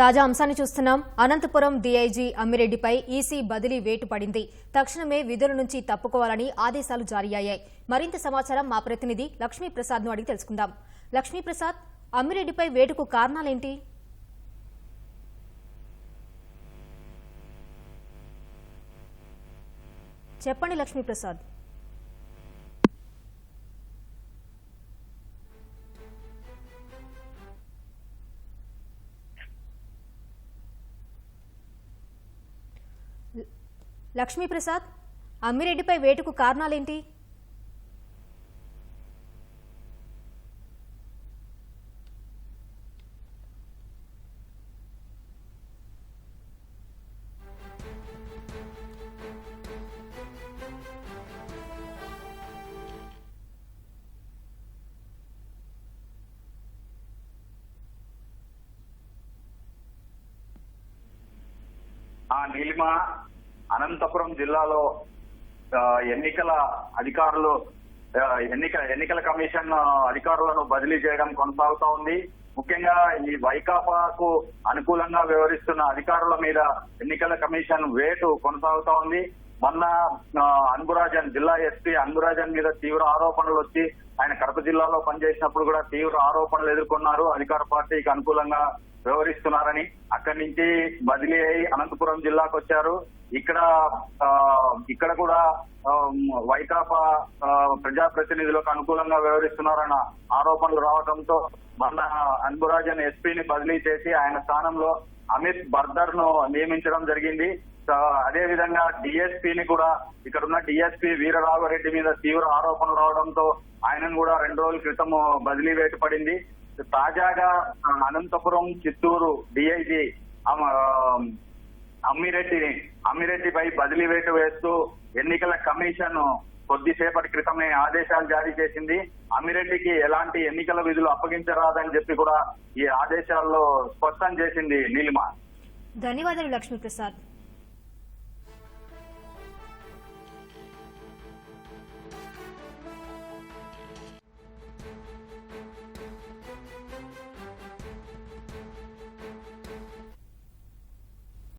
తాజా అంశాన్ని చూస్తున్నాం. అనంతపురం డీఐజీ అమ్మిరెడ్డిపై ఈసీ బదిలీ వేటు పడింది. తక్షణమే విధుల నుంచి తప్పుకోవాలని ఆదేశాలు జారీ అయ్యాయి మరింత సమాచారం మా ప్రతినిధి లక్ష్మీప్రసాద్ను అడిగి తెలుసుకుందాం. లక్ష్మీప్రసాద్ అమ్మిరెడ్డిపై వేటుకు కారణాలేంటి? చెప్పండి లక్ష్మీప్రసాద్. లక్ష్మీప్రసాద్ అమ్మిరెడ్డిపై వేటుకు కారణాలేంటి? ఆ నీలిమ అనంతపురం జిల్లాలో ఎన్నికల అధికారులు ఎన్నిక ఎన్నికల కమిషన్ అధికారులను బదిలీ చేయడం కొనసాగుతా ఉంది. ముఖ్యంగా ఈ వైకాపాకు అనుకూలంగా వ్యవహరిస్తున్న అధికారుల మీద ఎన్నికల కమిషన్ వేటు కొనసాగుతా ఉంది. మొన్న ఆ, అన్బురాజన్ జిల్లా ఎస్పీ అన్బురాజన్ మీద తీవ్ర ఆరోపణలు వచ్చి ఆయన కడప జిల్లాలో పనిచేసినప్పుడు కూడా తీవ్ర ఆరోపణలు ఎదుర్కొన్నారు. అధికార పార్టీకి అనుకూలంగా వ్యవహరిస్తున్నారని అక్కడి నుంచి బదిలీ అయి అనంతపురం జిల్లాకు వచ్చారు. ఇక్కడ ఇక్కడ కూడా వైకాపా ప్రజాప్రతినిధులకు అనుకూలంగా వ్యవహరిస్తున్నారన్న ఆరోపణలు రావడంతో మన అన్బురాజన్ ఎస్పీని బదిలీ చేసి ఆయన స్థానంలో అమిత్ బర్దర్ను నియమించడం జరిగింది. అదే విధంగా డిఎస్పీని కూడా ఇక్కడ ఉన్న డిఎస్పీ వీరరాఘవరెడ్డి మీద తీవ్ర ఆరోపణలు రావడంతో ఆయనను కూడా రెండు రోజుల క్రితం బదిలీ వేటు పడింది. తాజాగా అనంతపురం చిత్తూరు డిఐజీ అమ్మిరెడ్డిని అమ్మిరెడ్డిపై బదిలీ వేటు వేస్తూ ఎన్నికల కమిషన్ కొద్దిసేపటి క్రితమే ఆదేశాలు జారీ చేసింది. అమ్మిరెడ్డికి ఎలాంటి ఎన్నికల విధులు అప్పగించరాదని చెప్పి కూడా ఈ ఆదేశాల్లో స్పష్టం చేసింది నీలిమ. ధన్యవాదాలు లక్ష్మీప్రసాద్.